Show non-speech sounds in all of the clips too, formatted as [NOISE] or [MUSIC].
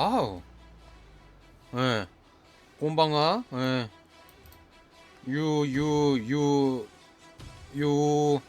아우. 예. 꼼방아. 예. 유, 유, 유, 유.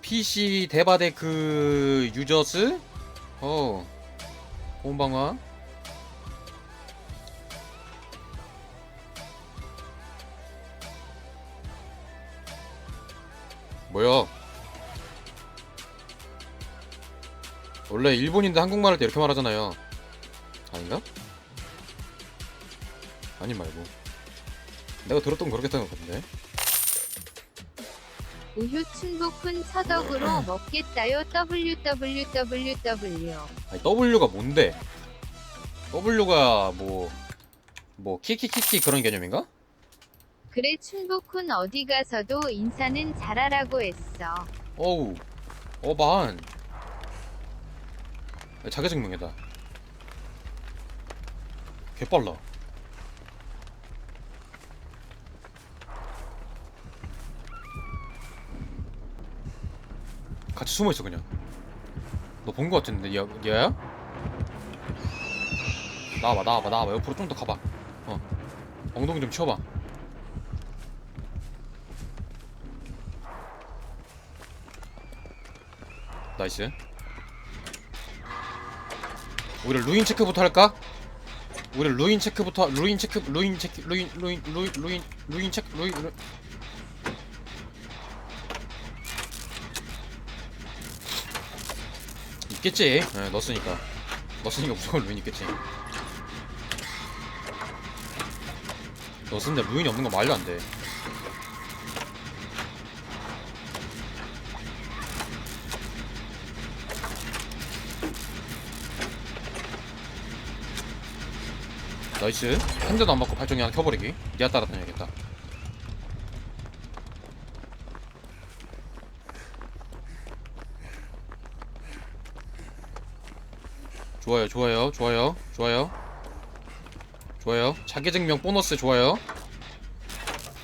PC 대바대 그 유저스? 어. 꼼방아. 뭐야? 원래 일본인데 한국말 할 때 이렇게 말하잖아요. 아닌가? 아니 말고. 내가 들었던 거 그렇게 했던 것 같은데. 우유 충북훈 서덕으로 [CLEARS THROAT] 먹겠다요 www 아니 W가 뭔데? W가 뭐, 뭐, 키키키키 그런 개념인가? 그래 충북훈 어디 가서도 인사는 잘하라고 했어 어우, 어반. 자기증명이다. 개빨라. 같이 숨어 있어 그냥. 너 본 거 같은데 얘 얘야? 나와봐 나와봐 나와봐 옆으로 좀 더 가봐. 어. 엉덩이 좀 치워봐. 나이스. 우리 루인 체크부터 할까? 우리 루인 체크부터 루인 체크 루인 체크 루인 루인 루인 루인 루인 체크 루인 루... 있겠지. 네, 넣었으니까. 넣었으니까 무조건 루인 있겠지. 넣었는데 루인이 없는 거 말도 안 돼. 나이스. 한 대도 안 맞고 발전기 하나 켜버리기. 니아 따라다녀야겠다. 좋아요 좋아요 좋아요 좋아요. 좋아요. 자기증명 보너스 좋아요.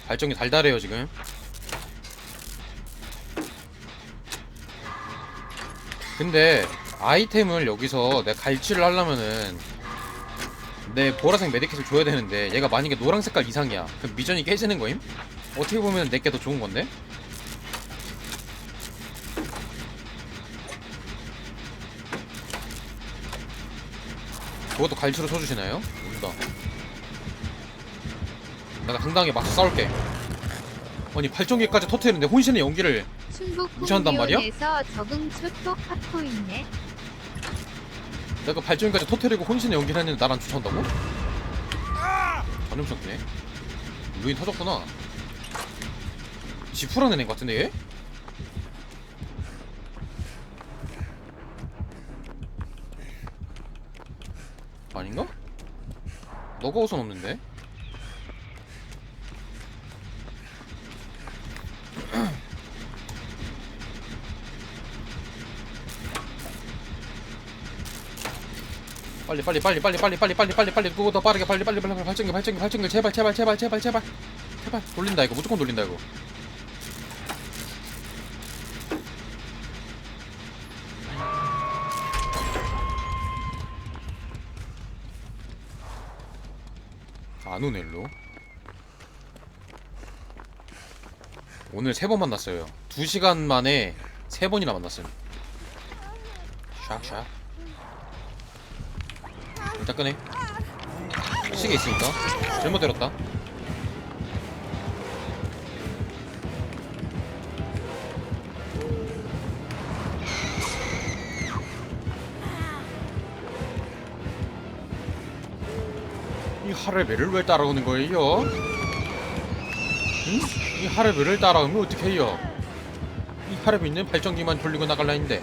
발전기 달달해요 지금. 근데 아이템을 여기서 내가 갈취를 하려면은 내 보라색 메디킷을 줘야 되는데 얘가 만약에 노랑 색깔 이상이야 그럼 미전이 깨지는 거임? 어떻게 보면 내게 더 좋은 건데? 그것도 갈치로 쳐주시나요? 모른다 내가 당당하게 맞서 싸울게 아니 발전기까지 터트리는데 혼신의 연기를 무시한단 말이야? 적응 초토 갖고 있네 내가 발전기까지 터트리고 혼신의 연기를 했는데 나랑 주차한다고? 전염석이네 루인 터졌구나 지푸라는 애인 것 같은데 얘? 아닌가? 너가 우선 없는데? 빨리 빨리 빨리 빨리 빨리 빨리 빨리 빨리 빨리 그거 더 빠르게 빨리 빨리 빨리 발전기 발전기 발전기 제발 제발 제발 제발 제발 제발 돌린다 이거 무조건 돌린다 이거 안 오네 일로 오늘 세 번 만났어요 두 시간 만에 세 번이나 만났음 샥샥 일단 끄네 시계 있으니까 잘못 때렸다 이 하레베를 왜 따라오는 거예요? 응? 이 하레베를 따라오면 어떻게 해요? 이 하레베 있는 발전기만 돌리고 나갈라 했는데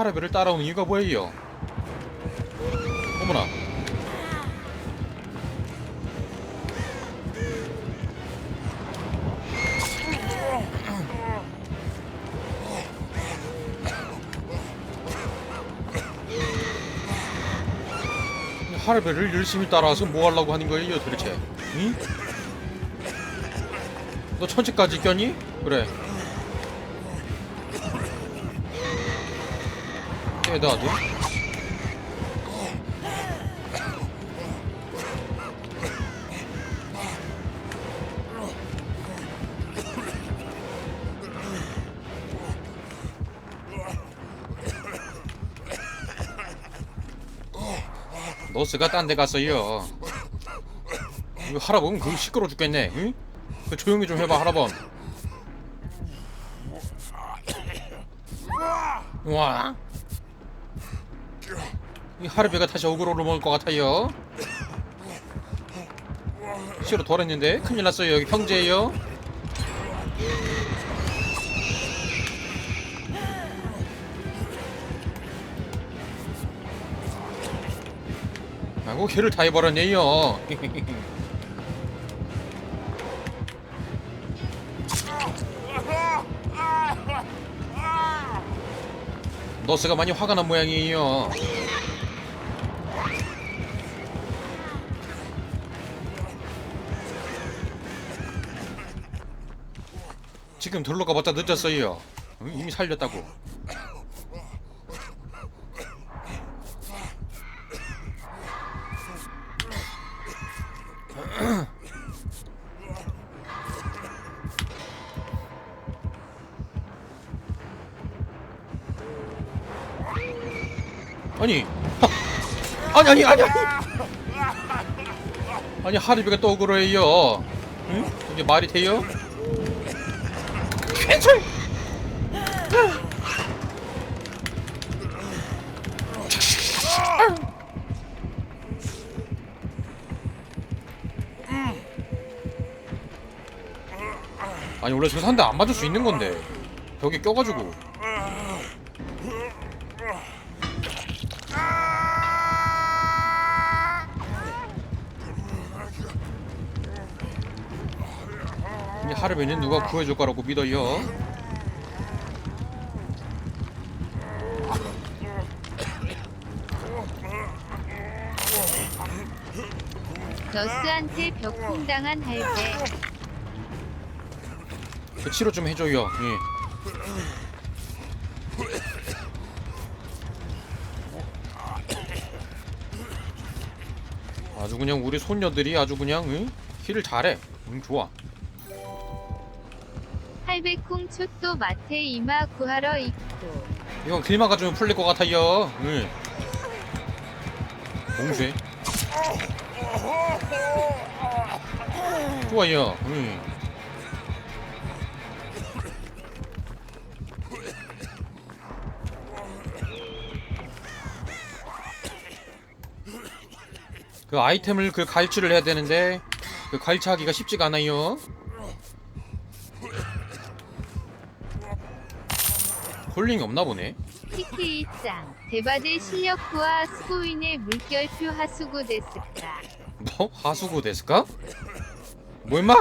이 하레베를 따라오는 이유가 뭐예요? 어머나 이 하레베를 열심히 따라와서 뭐 하려고 하는 거예요 도대체? 응? 너 천지까지 꼈니? 그래 세다 아주 너스가 딴 데 갔어요 이거 할아버지 그거 시끄러 죽겠네 응? 그 조용히 좀 해봐 할아버지 와. 이 하르베가 다시 어그로를 먹을 것 같아요. 시로 돌았는데 큰일 났어요. 여기 형제예요. 아이고 걔를 다 해버렸네요. [LAUGHS] 너스가 많이 화가 난 모양이에요. 지금 돌로 가봤자 늦었어요. 응, 이미 살렸다고. 아니, 하, 아니 아니 아니 아니. 아니 하리비가 또 그러해요. 응? 이게 말이 돼요? 괜찮. 아니 원래 저기서 한대안 맞을 수 있는 건데 벽에 껴가지고 하르베는 누가 구해줄 거라고 믿어요 너스한테 벽풍당한 할배. 그 치료 좀 해줘요 예. 아주 그냥 우리 손녀들이 아주 그냥 응? 힐을 잘해 응 좋아 할배쿵 촛도 마테 이마 구하러 있고. 이건 길만 가지면 풀릴 것 같아요 응. 봉쇄 좋아요 응. 그 아이템을 그 갈취를 해야 되는데 그 갈취하기가 쉽지가 않아요 홀링이 없나 보네 TK짱. 대바대 실력부와 스고인의 물결표 하수구 데스까. 뭐? 하수구 데스까? 뭐 임마?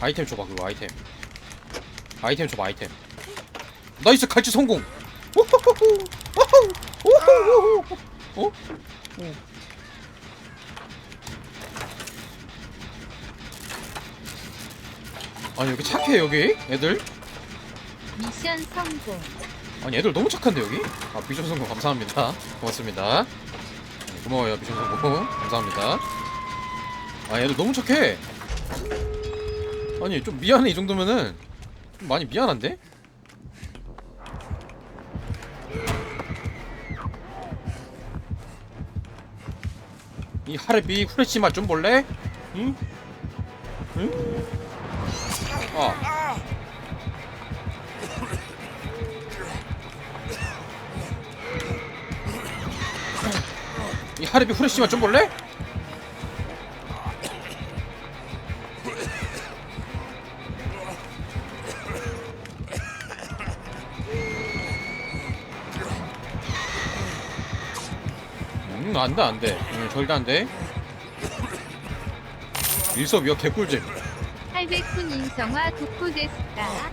아이템 줘봐 그거 아이템 아이템 줘봐 아이템 나이스 갈치 성공 오호호호 오호호호 어? 어. 아니 여기 착해 여기 애들 미션 성공. 아니 애들 너무 착한데 여기? 아 미션 성공 감사합니다 고맙습니다 네, 고마워요 미션 성공 감사합니다 아 애들 너무 착해 아니 좀 미안해 이 정도면은 좀 많이 미안한데? 이 하르비 후레쉬 맛좀 볼래? 응? 응? 아이 하르비 후레쉬만 좀 볼래? 음 안돼 안돼. 음, 절대 안돼. 일석이어 개꿀잼 할배쿵 인성화 도쿠 데스까.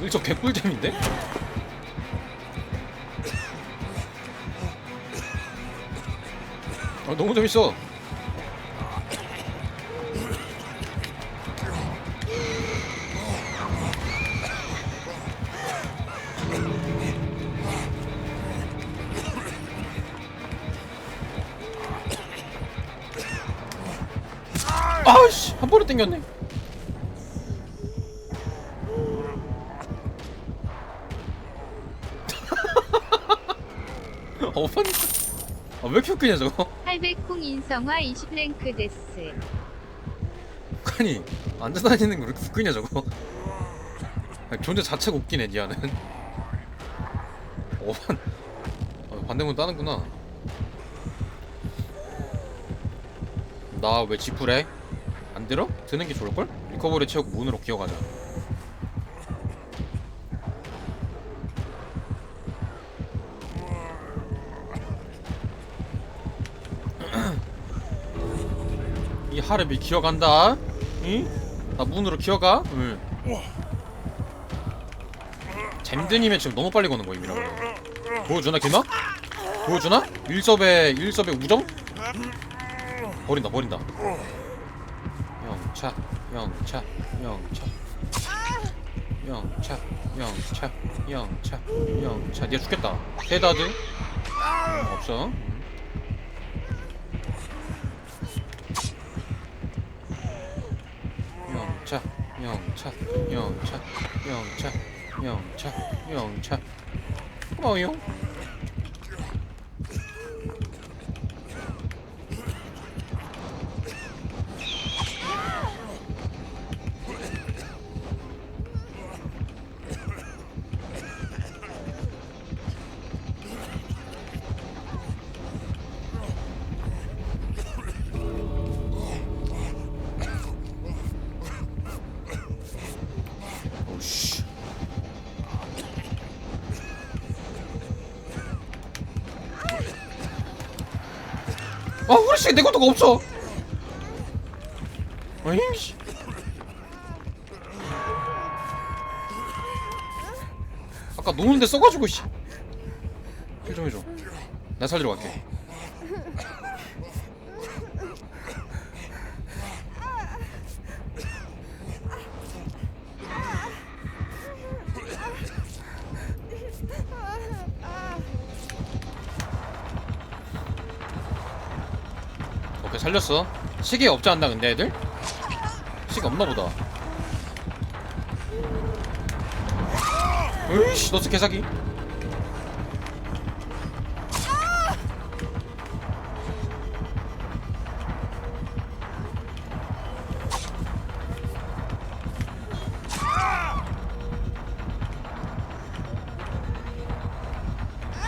일석 개꿀잼인데? 아, 너무 재밌어. 번에 땡겼네. [LAUGHS] 어반 아 왜 이렇게 웃기냐 저거? 800콩 인성화 20랭크 데스. 아니 앉아 다니는 거 왜 이렇게 웃기냐 저거? 아니, 존재 자체가 웃기네 니아는. 어반 어, 반대문 따는구나. 나 왜 지푸래? 안 들어? 드는 게 좋을걸? 리커버리 채우고 문으로 기어가자. [CLEARS THROAT] 이 하르비 기어간다. 응? 나 문으로 기어가. 응. 잼드님의 지금 너무 빨리 거는 거임이라고. 보여주나 기나? 보여주나? 1섭에 1섭에 우정? 버린다 버린다. 영차 영차 영차 영차 영차 영차 영차 니가 죽겠다. 헤다드 음, 없어. 음. 영차 영차 영차 영차 영차 영차 고마워요 아 후레쉬가 내 것도가 없어. 아이씨 아까 노는데 써가지고 씨. 힐 좀 해줘. 나 살리러 갈게 살렸어. 시계 없지 않나 근데 애들? 시계 없나 보다. 으이씨 너스 개사기.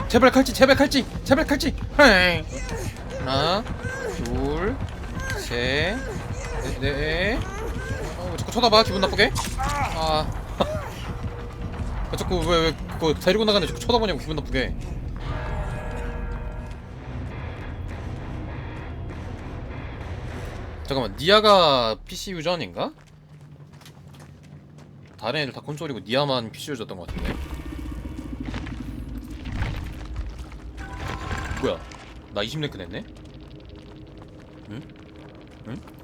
제발 칼찌 제발 칼찌 제발 칼찌. 하나. 둘 셋 넷 넷 어, 왜 자꾸 쳐다봐. 기분 나쁘게. 아. 아, 자꾸 왜 왜 그거 데리고 나가는데 자꾸 쳐다보냐고 기분 나쁘게. 잠깐만 니아가 PC 유저인가? 다른 애들 다 콘솔이고 니아만 PC 유저였던 것 같은데. 뭐야? 나 20랭크 냈네? 응? 응?